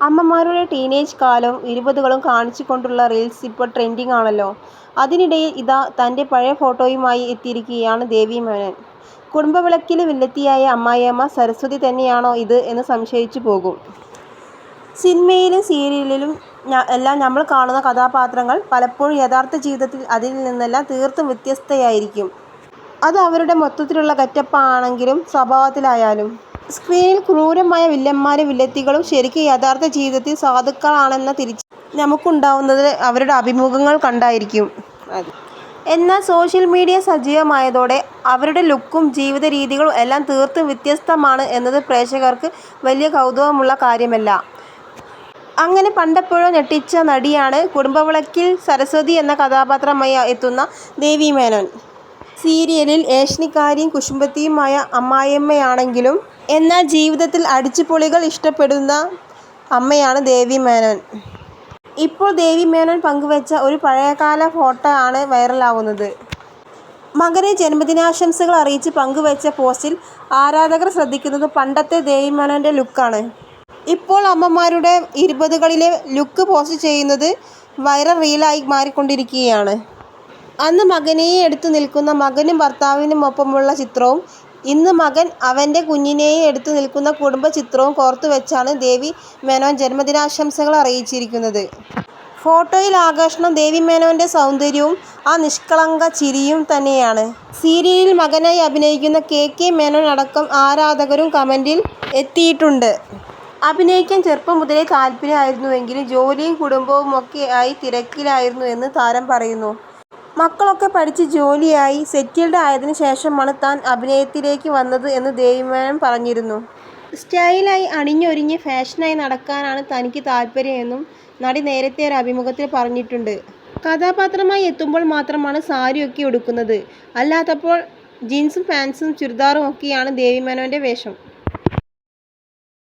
അമ്മമാരുടെ ടീനേജ് കാലവും ഇരുപതുകളും കാണിച്ചുകൊണ്ടുള്ള റീൽസ് ഇപ്പോൾ ട്രെൻഡിങ് ആണല്ലോ. അതിനിടയിൽ ഇതാ തന്റെ പഴയ ഫോട്ടോയുമായി എത്തിയിരിക്കുകയാണ് ദേവി മേനൻ കുടുംബവിളക്കിൽ വില്ലത്തിയായ അമ്മായിയമ്മ സരസ്വതി തന്നെയാണോ ഇത് എന്ന് സംശയിച്ചു പോകും. സിനിമയിലും സീരിയലിലും എല്ലാം നമ്മൾ കാണുന്ന കഥാപാത്രങ്ങൾ പലപ്പോഴും യഥാർത്ഥ ജീവിതത്തിൽ അതിൽ നിന്നെല്ലാം തീർത്തും വ്യത്യസ്തയായിരിക്കും. അത് അവരുടെ മൊത്തത്തിലുള്ള കറ്റപ്പാണെങ്കിലും സ്വഭാവത്തിലായാലും. സ്ക്രീനിൽ ക്രൂരമായ വില്ലന്മാരും വില്ലത്തികളും ശരിക്കും യഥാർത്ഥ ജീവിതത്തിൽ സാധുക്കളാണെന്ന തിരിച്ച് നമുക്കുണ്ടാവുന്നത് അവരുടെ അഭിമുഖങ്ങൾ കണ്ടായിരിക്കും. എന്നാൽ സോഷ്യൽ മീഡിയ സജീവമായതോടെ അവരുടെ ലുക്കും ജീവിത രീതികളും എല്ലാം തീർത്തും വ്യത്യസ്തമാണ് എന്നത് പ്രേക്ഷകർക്ക് വലിയ കൗതുകമുള്ള കാര്യമല്ല. അങ്ങനെ പണ്ടെപ്പോഴോ ഞെട്ടിച്ച നടിയാണ് കുടുംബവിളക്കിൽ സരസ്വതി എന്ന കഥാപാത്രമായി എത്തുന്ന ദേവി മേനോൻ. സീരിയലിൽ ഏഷ്ണിക്കാരിയും കുശുമ്പത്തിയുമായ അമ്മായിയമ്മയാണെങ്കിലും എന്നാൽ ജീവിതത്തിൽ അടിച്ചുപൊളികൾ ഇഷ്ടപ്പെടുന്ന അമ്മയാണ് ദേവി മേനോൻ. ഇപ്പോൾ ദേവി മേനോൻ പങ്കുവച്ച ഒരു പഴയകാല ഫോട്ടോ ആണ് വൈറലാകുന്നത്. മകനെ ജന്മദിനാശംസകൾ അറിയിച്ച് പങ്കുവച്ച പോസ്റ്റിൽ ആരാധകർ ശ്രദ്ധിക്കുന്നത് പണ്ടത്തെ ദേവി മേനോന്റെ ലുക്കാണ്. ഇപ്പോൾ അമ്മമാരുടെ ഇരുപതുകളിലെ ലുക്ക് പോസ്റ്റ് ചെയ്യുന്നത് വൈറൽ റീലായി മാറിക്കൊണ്ടിരിക്കുകയാണ്. അന്ന് മകനെയും എടുത്തു നിൽക്കുന്ന മകനും ഭർത്താവിനുമൊപ്പമുള്ള ചിത്രവും ഇന്ന് മകൻ അവന്റെ കുഞ്ഞിനെയും എടുത്തു നിൽക്കുന്ന കുടുംബ ചിത്രവും കോർത്തു വെച്ചാണ് ദേവി മേനോൻ ജന്മദിനാശംസകൾ അറിയിച്ചിരിക്കുന്നത്. ഫോട്ടോയിൽ ആകർഷണം ദേവി മേനോന്റെ സൗന്ദര്യവും ആ നിഷ്കളങ്ക ചിരിയും തന്നെയാണ്. സീരിയലിൽ മകനായി അഭിനയിക്കുന്ന കെ. കെ. മേനോൻ അടക്കം ആരാധകരും കമന്റിൽ എത്തിയിട്ടുണ്ട്. അഭിനയിക്കാൻ ചെറുപ്പം മുതലേ താല്പര്യമായിരുന്നുവെങ്കിലും ജോലിയും കുടുംബവും ജോലിയും ആയി തിരക്കിലായിരുന്നു എന്ന് താരം പറയുന്നു. മക്കളൊക്കെ പഠിച്ച് ജോലിയായി സെറ്റിൽഡ് ആയതിന് ശേഷമാണ് താൻ അഭിനയത്തിലേക്ക് വന്നത് എന്ന് ദേവിമേനോൻ പറഞ്ഞിരുന്നു. സ്റ്റൈലായി അണിഞ്ഞൊരുങ്ങി ഫാഷനായി നടക്കാനാണ് തനിക്ക് താൽപര്യം എന്നും നടി നേരത്തെ ഒരു അഭിമുഖത്തിൽ പറഞ്ഞിട്ടുണ്ട്. കഥാപാത്രമായി എത്തുമ്പോൾ മാത്രമാണ് സാരിയൊക്കെ ഉടുക്കുന്നത്. അല്ലാത്തപ്പോൾ ജീൻസും പാൻസും ചുരിദാറും ഒക്കെയാണ് മേനോന്റെ വേഷം.